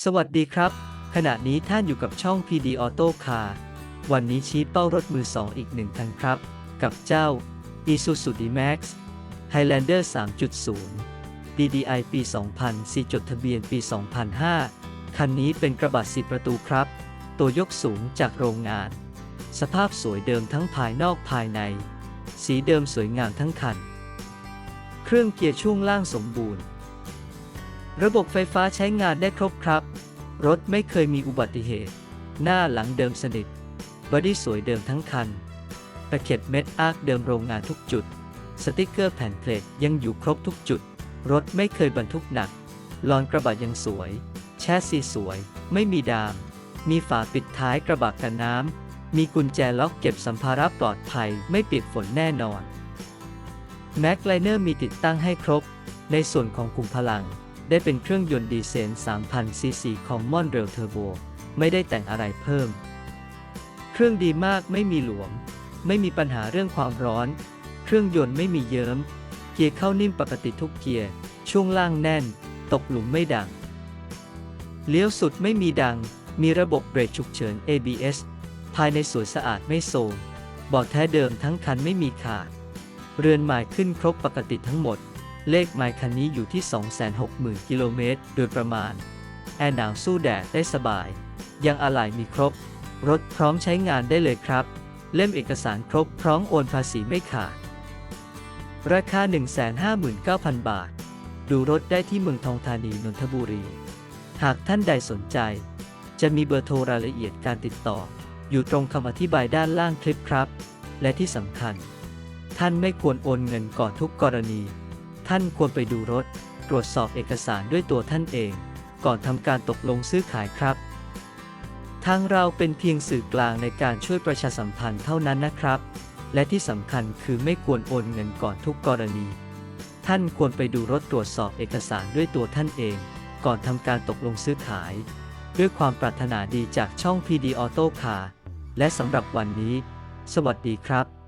สวัสดีครับ ขณะนี้ท่านอยู่กับช่อง PD Auto Car วันนี้ชี้เป้ารถมือสองอีกหนึ่งคันครับ กับเจ้า Isuzu D-Max Highlander 3.0 DDI ปี 2004จดทะเบียนปี 2005 คันนี้เป็นกระบะ10ประตูครับ ตัวยกสูงจากโรงงาน สภาพสวยเดิมทั้งภายนอกภายใน สีเดิมสวยงามทั้งคัน เครื่องเกียร์ช่วงล่างสมบูรณ์ ระบบไฟฟ้าใช้งานได้ครบครับ รถไม่เคยมีอุบัติเหตุ หน้าหลังเดิมสนิทบอดี้สวยเดิมทั้งคันตะเข็บเม็ดอาร์คเดิมโรงงานทุกจุด สติกเกอร์แผ่นเพลทยังอยู่ครบทุกจุด รถไม่เคยบรรทุกหนัก ลอนกระบะยังสวย แชสซีสวย ไม่มีดาม มีฝาปิดท้ายกระบะกันน้ำ มีกุญแจล็อกเก็บสัมภาระปลอดภัยไม่เปียกฝนแน่นอนแม็กไลเนอร์มีติดตั้งให้ครบ ในส่วนของคุมพลัง ได้เป็นเครื่องยนต์ดีเซล 3,000 ซีซีของมอนเรลเทอร์โบ ไม่ได้แต่งอะไรเพิ่ม เครื่องดีมากไม่มีหลวม ไม่มีปัญหาเรื่องความร้อน เครื่องยนต์ไม่มีเยิ้ม เกียร์เข้านิ่มปกติทุกเกียร์ ช่วงล่างแน่น ตกหลุมไม่ดัง เลี้ยวสุดไม่มีดัง มีระบบเบรกฉุกเฉิน ABS ภายในสวยสะอาดไม่โซมบาะแท้เดิมทั้งคันไม่มีขาด เรือนหมายขึ้นครบปกติทั้งหมด เลขหมายคันนี้อยู่ที่ 260,000 กิโลเมตรโดยประมาณ แอร์หนาวสู้แดดได้สบาย ยังอะไหล่มีครบ รถพร้อมใช้งานได้เลยครับ เล่มเอกสารครบพร้อมโอนภาษีไม่ขาด ราคา 159,000 บาท ดูรถได้ที่เมืองทองธานีนนทบุรี หากท่านใดสนใจ จะมีเบอร์โทรรายละเอียดการติดต่อ อยู่ตรงคำอธิบายด้านล่างคลิปครับ และที่สำคัญ ท่านไม่ควรโอนเงินก่อนทุกกรณี ท่านควรไปดูรถ ตรวจสอบเอกสารด้วยตัวท่านเอง ก่อนทำการตกลงซื้อขายครับ ทางเราเป็นเพียงสื่อกลางในการช่วยประชาสัมพันธ์เท่านั้นนะครับ และที่สำคัญคือไม่ควรโอนเงินก่อนทุกกรณี ท่านควรไปดูรถตรวจสอบเอกสารด้วยตัวท่านเอง ก่อนทำการตกลงซื้อขาย ด้วยความปรารถนาดีจากช่อง PD Auto Car และสำหรับวันนี้ สวัสดีครับ